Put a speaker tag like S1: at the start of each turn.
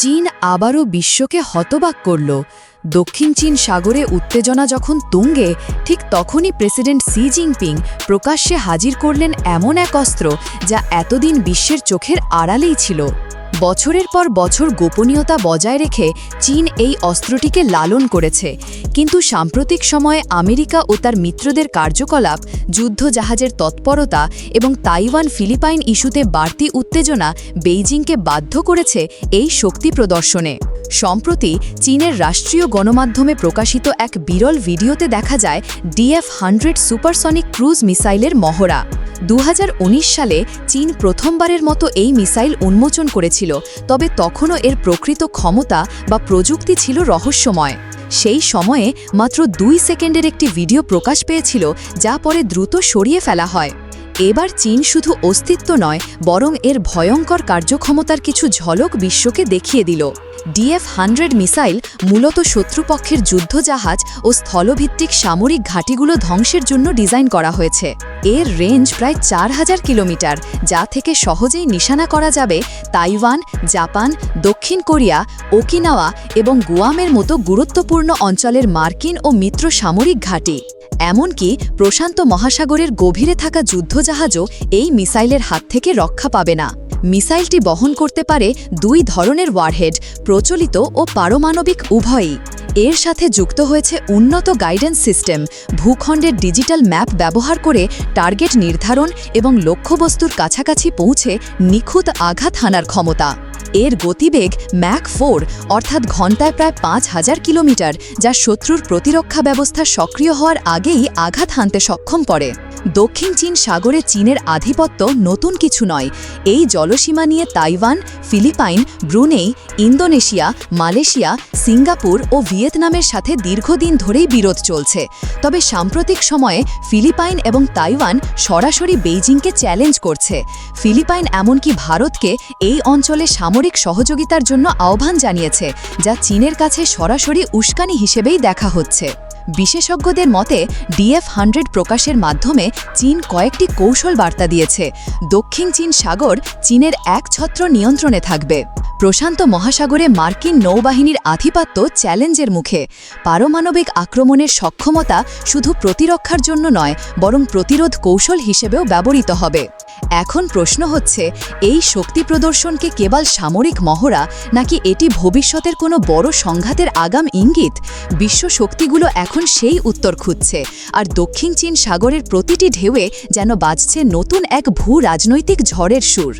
S1: চীন আবারও বিশ্বকে হতবাক করল। দক্ষিণ চীন সাগরে উত্তেজনা যখন তুঙ্গে, ঠিক তখনই প্রেসিডেন্ট সি জিনপিং প্রকাশ্যে হাজির করলেন এমন এক অস্ত্র যা এতদিন বিশ্বের চোখের আড়ালেই ছিল। বছরের পর বছর গোপনীয়তা বজায় রেখে চীন এই অস্ত্রটিকে লালন করেছে। কিন্তু সাম্প্রতিক সময়ে আমেরিকা ও তার মিত্রদের কার্যকলাপ যুদ্ধ জাহাজের তৎপরতা এবং তাইওয়ান ফিলিপাইন ইস্যুতে বাড়তি উত্তেজনা বেইজিংকে বাধ্য করেছে এই শক্তি প্রদর্শনে। সম্প্রতি চীনের রাষ্ট্রীয় গণমাধ্যমে প্রকাশিত এক বিরল ভিডিওতে দেখা যায়, ডিএফ হান্ড্রেড সুপারসনিক ক্রুজ মিসাইলের মহড়া। দু হাজার উনিশ সালে চীন প্রথমবারের মতো এই মিসাইল উন্মোচন করেছিল, তবে তখনও এর প্রকৃত ক্ষমতা বা প্রযুক্তি ছিল রহস্যময়। সেই সময়ে মাত্র দুই সেকেন্ডের একটি ভিডিও প্রকাশ পেয়েছিল, যা পরে দ্রুত সরিয়ে ফেলা হয়। এবার চীন শুধু অস্তিত্ব নয়, বরং এর ভয়ঙ্কর কার্যক্ষমতার কিছু ঝলক বিশ্বকে দেখিয়ে দিল। ডিএফ হান্ড্রেড মিসাইল মূলত শত্রুপক্ষের যুদ্ধজাহাজ ও স্থলভিত্তিক সামরিক ঘাঁটিগুলো ধ্বংসের জন্য ডিজাইন করা হয়েছে। এর রেঞ্জ প্রায় চার হাজার কিলোমিটার, যা থেকে সহজেই নিশানা করা যাবে তাইওয়ান, জাপান, দক্ষিণ কোরিয়া, ওকিনাওয়া এবং গুয়ামের মতো গুরুত্বপূর্ণ অঞ্চলের মার্কিন ও মিত্র সামরিক ঘাঁটি। এমনকি প্রশান্ত মহাসাগরের গভীরে থাকা যুদ্ধজাহাজও এই মিসাইলের হাত থেকে রক্ষা পাবে না। মিসাইলটি বহন করতে পারে দুই ধরনের ওয়ারহেড, প্রচলিত ও পারমাণবিক উভয়ই। এর সাথে যুক্ত হয়েছে উন্নত গাইডেন্স সিস্টেম, ভূখণ্ডের ডিজিটাল ম্যাপ ব্যবহার করে টার্গেট নির্ধারণ এবং লক্ষ্যবস্তুর কাছাকাছি পৌঁছে নিখুঁত আঘাত হানার ক্ষমতা। এর গতিবেগ ম্যাক ফোর, অর্থাৎ ঘন্টায় প্রায় পাঁচ হাজার কিলোমিটার, যা শত্রুর প্রতিরক্ষা ব্যবস্থা সক্রিয় হওয়ার আগেই আঘাত হানতে সক্ষম করে। দক্ষিণ চীন সাগরে চীনের আধিপত্য নতুন কিছু নয়। এই জলসীমা নিয়ে Taiwan, Philippines, Brunei, Indonesia, Malaysia, Singapore ও ভিয়েতনামের সাথে দীর্ঘদিন ধরেই বিরোধ চলছে। তবে সাম্প্রতিক সময়ে ফিলিপাইন এবং তাইওয়ান সরাসরি বেইজিংকে চ্যালেঞ্জ করছে। ফিলিপাইন এমনকি ভারতকে এই অঞ্চলে সামরিক সহযোগিতার জন্য আহ্বান জানিয়েছে, যা চীনের কাছে সরাসরি উস্কানি হিসেবেই দেখা হচ্ছে। বিশেষজ্ঞদের মতে, ডিএফ হান্ড্রেড প্রকাশের মাধ্যমে চীন কয়েকটি কৌশল বার্তা দিয়েছে। দক্ষিণ চীন সাগর চীনের এক ছত্র নিয়ন্ত্রণে থাকবে। প্রশান্ত মহাসাগরে মার্কিন নৌবাহিনীর আধিপত্য চ্যালেঞ্জের মুখে। পারমাণবিক আক্রমণের সক্ষমতা শুধু প্রতিরক্ষার জন্য নয়, বরং প্রতিরোধ কৌশল হিসেবেও ব্যবহৃত হবে। এখন প্রশ্ন হচ্ছে, এই শক্তি প্রদর্শনকে কেবল সামরিক মহড়া নাকি এটি ভবিষ্যতের কোনো বড় সংঘাতের আগাম ইঙ্গিত? বিশ্ব শক্তিগুলো এখন সেই উত্তর খুঁজছে, আর দক্ষিণ চীন সাগরের প্রতিটি ঢেউয়ে যেন বাজছে নতুন এক ভূ রাজনৈতিক ঝড়ের সুর।